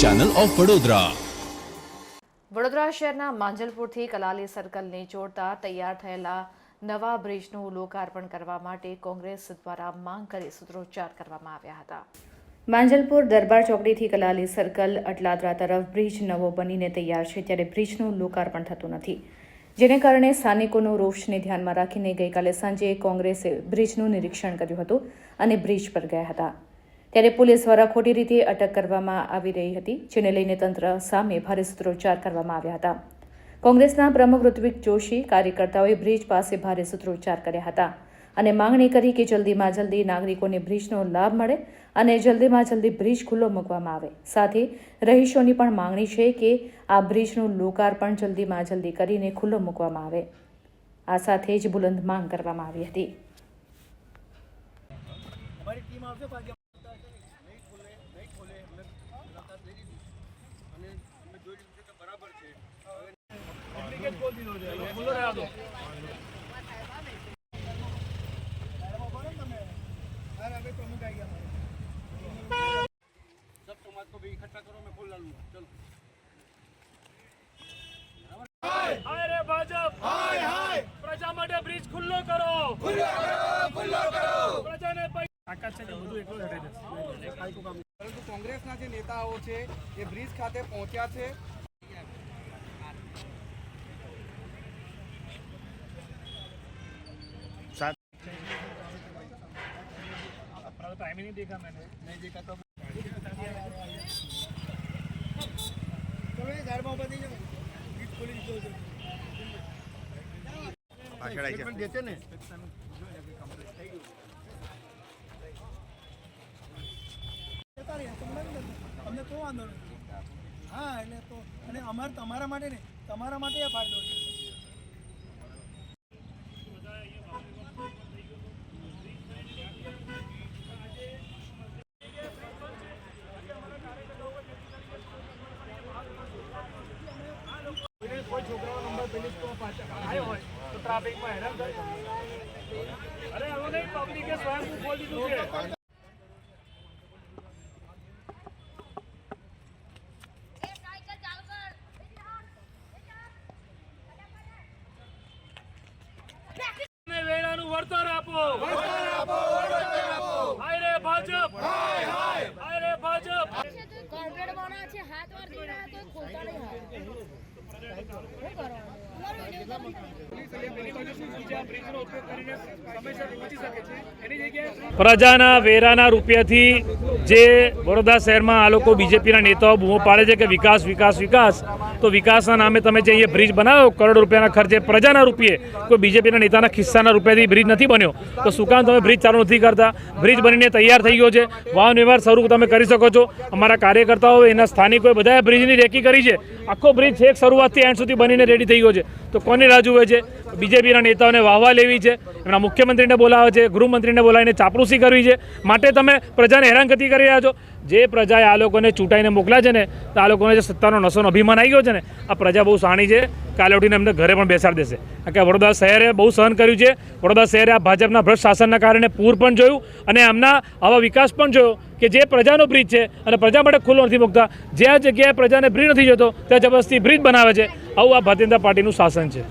Channel of Vadodara Vadodara શહેરના માંજલપુરથી કલાલી સર્કલને જોડતા તૈયાર થયેલા નવા બ્રિજનું લોકાર્પણ કરવા માટે કોંગ્રેસ દ્વારા માંગ કરી સૂત્રોચ્ચાર કરવામાં આવ્યા હતા. માંજલપુર દરબાર ચોકડીથી કલાલી સર્કલ અટલાદરા તરફ બ્રિજ નવો બનીને તૈયાર છે ત્યારે બ્રિજનું લોકાર્પણ થતું નથી. જેને કારણે સ્થાનિકોનો રોષને ધ્યાનમાં રાખીને ગઈકાલે સાંજે કોંગ્રેસે બ્રિજનું નિરીક્ષણ કર્યું હતું અને બ્રિજ પર ગયા હતા. ત્યારે પોલીસ દ્વારા ખોટી રીતે અટક કરવામાં આવી રહી હતી, જેને લઈને તંત્ર સામે ભારે સૂત્રોચ્ચાર કરવામાં આવ્યા હતા. કોંગ્રેસના પ્રમુખ ઋત્વિક જોશી કાર્યકર્તાઓએ બ્રિજ પાસે ભારે સૂત્રોચ્ચાર કર્યા હતા અને માંગણી કરી કે જલ્દીમાં જલ્દી નાગરિકોને બ્રિજનો લાભ મળે અને જલ્દીમાં જલ્દી બ્રિજ ખુલ્લો મૂકવામાં આવે. સાથે રહીશોની પણ માંગણી છે કે આ બ્રિજનું લોકાર્પણ જલ્દીમાં જલ્દી કરીને ખુલ્લો મૂકવામાં આવે. આ સાથે જ બુલંદ માંગ કરવામાં આવી હતી અમારી ટીમ આવશે બાકી નહીં ખોલે નહીં ખોલે અમે મુલાકાત લઈ લીધી અને અમે જોઈ લીધું છે કે બરાબર છે ડુપ્લિકેટ ખોલ દીધો છે હવે ખુલ્લો રહેવા દો सब समाज को भी इकट्ठा करो मैं खोल डालूंगा चलो હાય રે ભાજપ હાય હાય પ્રજા માટે બ્રિજ ખુલ્લો કરો ખુલ્લો કરો ખુલ્લો કરો પ્રજાને પૈ- તાકાત છે કે બધું એકલો જ હટાઈ દેશે. પરંતુ કોંગ્રેસના જે નેતાઓ છે એ બ્રિજ ખાતે પહોંચ્યા છે ગીત ખોલી દીધો છે પણ દેશે ને. તમને તો વાંધો નથી હા એટલે તો અને અમારે તમારા માટે નહીં. તમારા માટે એ ફાયદો છે. અરે નહીં પબ્લિકે સ્વયં ખોલ દીધું છે એ સાયકલ ચાલુ કર વળતર આપો હાય રે કોર્પોરેટ બના છે, હાથ વાર દઈ તો ખોલતા નહીં હાથ. પ્રજાના વેરાના રૂપિયાથી જે વડોદરા શહેરમાં આ લોકો બીજેપીના નેતાઓ બૂમો પાડે છે કે વિકાસ વિકાસ વિકાસ, તો વિકાસના નામે તમે જે અહીંયા બ્રિજ બનાવ્યો, કરોડ રૂપિયાના ખર્ચે પ્રજાના રૂપિયે, કોઈ બીજેપીના નેતાના ખિસ્સાના રૂપિયાથી બ્રિજ નથી બન્યો. તો શું કામ તમે બ્રિજ ચાલુ નથી કરતા? બ્રિજ બનીને તૈયાર થઈ ગયો છે. વાહન વ્યવહાર શરૂ તમે કરી શકો છો. અમારા કાર્યકર્તાઓ એના સ્થાનિકોએ બધાએ બ્રિજની રેકી કરી છે. આખો બ્રિજ છેક શરૂઆતથી એન્ડ સુધી બનીને રેડી થઈ ગયો છે. તો કોની રાહ જુએ છે? બીજેપીના નેતાઓને વાહવા લેવી છે, એમના મુખ્યમંત્રીને બોલાવે છે, ગૃહમંત્રીને બોલાવીને ચાપરૂસી કરવી છે. માટે તમે પ્રજાને હેરાનગતિ કરી રહ્યા છો? જે પ્રજાએ આ લોકોને ચૂંટાઈને મોકલ્યા છે ને, તો આ લોકોને જે સત્તાનો નશોનો અભિમાન આવી ગયો છે ને, આ પ્રજા બહુ સાણી છે, કાલે ઉઠીને એમને ઘરે પણ બેસાડી દેશે. કારણ કે વડોદરા શહેરે બહુ સહન કર્યું છે. વડોદરા શહેરે આ ભાજપના ભ્રષ્ટ શાસનના કારણે પૂર પણ જોયું અને એમના આવા વિકાસ પણ જોયો કે જે પ્રજાનો બ્રિજ છે અને પ્રજા માટે ખુલ્લો નથી મૂકતા. જે જગ્યાએ પ્રજાને બ્રિજ નથી જતો, ત્યાં જબરદસ્તી બ્રિજ બનાવે છે. આવું આ ભારતીય જનતા પાર્ટીનું શાસન છે.